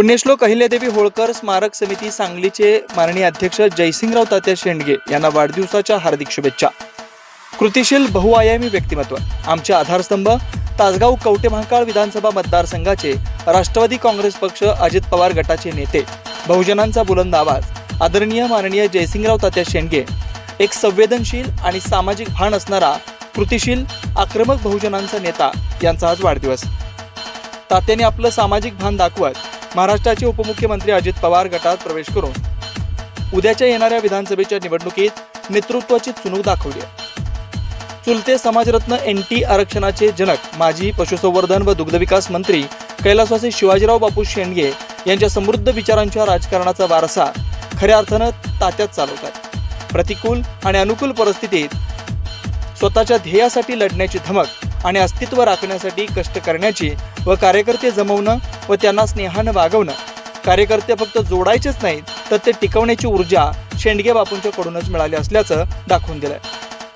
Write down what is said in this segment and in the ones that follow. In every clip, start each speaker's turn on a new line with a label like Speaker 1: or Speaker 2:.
Speaker 1: पुण्यश्लोक अहिल्यादेवी होळकर स्मारक समिती सांगलीचे माननीय अध्यक्ष जयसिंगराव तात्या शेंडगे यांना वाढदिवसाच्या हार्दिक शुभेच्छा. कृतिशील बहुआयामी व्यक्तिमत्व आमचे आधारस्तंभ तासगाव कवटे महाकाळ विधानसभा मतदारसंघाचे राष्ट्रवादी काँग्रेस पक्ष अजित पवार गटाचे नेते. बहुजनांचा बुलंद आवाज. आदरणीय माननीय जयसिंगराव तात्या शेंडगे एक संवेदनशील आणि सामाजिक भान असणारा कृतिशील आक्रमक बहुजनांचा नेता यांचा आज वाढदिवस. तात्याने आपलं सामाजिक भान दाखवत महाराष्ट्राचे उपमुख्यमंत्री अजित पवार गटात प्रवेश करून उद्याच्या येणाऱ्या विधानसभेच्या निवडणुकीत नेतृत्वाची चुनूक दाखवली चुलते समाजरत्न एन टी आरक्षणाचे जनक माजी पशुसंवर्धन व दुग्धविकास मंत्री कैलासवासी शिवाजीराव बापू शेंडगे यांच्या समृद्ध विचारांच्या राजकारणाचा वारसा खऱ्या अर्थानं तात्यात चालवतात प्रतिकूल आणि अनुकूल परिस्थितीत स्वतःच्या ध्येयासाठी लढण्याची धमक आणि अस्तित्व राखण्यासाठी कष्ट करण्याची व कार्यकर्ते जमवणं व त्यांना स्नेहानं वागवणं. कार्यकर्ते फक्त जोडायचेच नाहीत तर ते टिकवण्याची ऊर्जा शेंडगे बापूंच्याकडूनच मिळाली असल्याचं दाखवून दिलंय.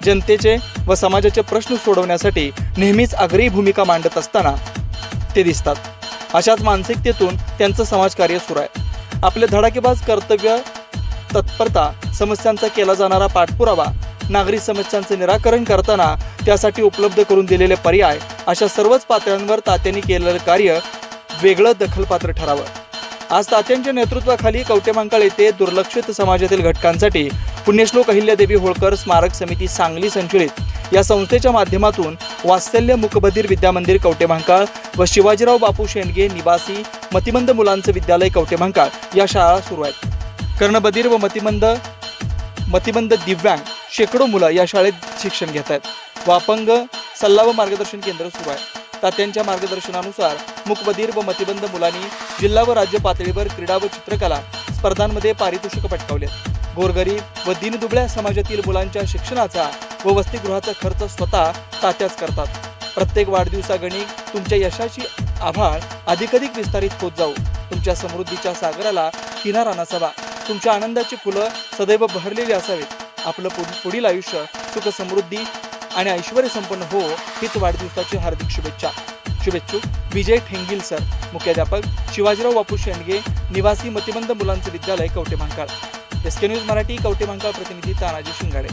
Speaker 1: जनतेचे व समाजाचे प्रश्न सोडवण्यासाठी नेहमीच आग्रही भूमिका मांडत असताना ते दिसतात. अशाच मानसिकतेतून त्यांचं समाजकार्य सुरू आहे. आपले धडाकेबाज कर्तव्य तत्परता समस्यांचा केला जाणारा पाठपुरावा नागरिक समस्यांचं निराकरण करताना त्यासाठी उपलब्ध करून दिलेले पर्याय अशा सर्वच पातळ्यांवर तात्यांनी केलेलं कार्य वेगळं दखलपात्र ठरावं. आज तात्यांच्या नेतृत्वाखाली कवटेमांकाळ येथे दुर्लक्षित समाजातील घटकांसाठी पुण्यश्लोक अहिल्यादेवी होळकर स्मारक समिती सांगली संचलित. या संस्थेच्या माध्यमातून वात्सल्य मुकबधीर विद्यामंदिर कवटेमांकाळ व शिवाजीराव बापू शेंडगे निवासी मतिमंद मुलांचं विद्यालय कवटेमांकाळ या शाळा सुरू आहेत. कर्णबधीर व मतिमंद मतिमंद दिव्यांग शेकडो मुलं या शाळेत शिक्षण घेत आहेत व अपंग सल्ला व मार्गदर्शन केंद्र सुरू आहे. तात्यांच्या मार्गदर्शनानुसार मुकबधीर व मतिबंध मुलांनी जिल्हा व राज्य पातळीवर क्रीडा व चित्रकला स्पर्धांमध्ये पारितोषिक पटकावलेत. गोरगरीब व दीनदुबळ्या समाजातील मुलांच्या शिक्षणाचा व वसतिगृहाचा खर्च स्वतः तात्याच करतात. प्रत्येक वाढदिवसागणिक तुमच्या यशाची आभाळ अधिकाधिक विस्तारित होत जाऊ. तुमच्या समृद्धीच्या सागराला किनारा नसावा. तुमच्या आनंदाची फुलं सदैव बहरलेली असावीत. आपलं पुढील आयुष्य सुख समृद्धी आणि ऐश्वर संपन्न हो हीच वाढदिवसाची हार्दिक शुभेच्छा. शुभेच्छुक विजय ठेंगील सर. मुख्याध्यापक शिवाजीराव बापू शेंडगे निवासी मतिमंद मुलांचे विद्यालय Kavathe Mahankal S K news Marathi Kavathe Mahankal प्रतिनिधी तानाजी शिंगाडे.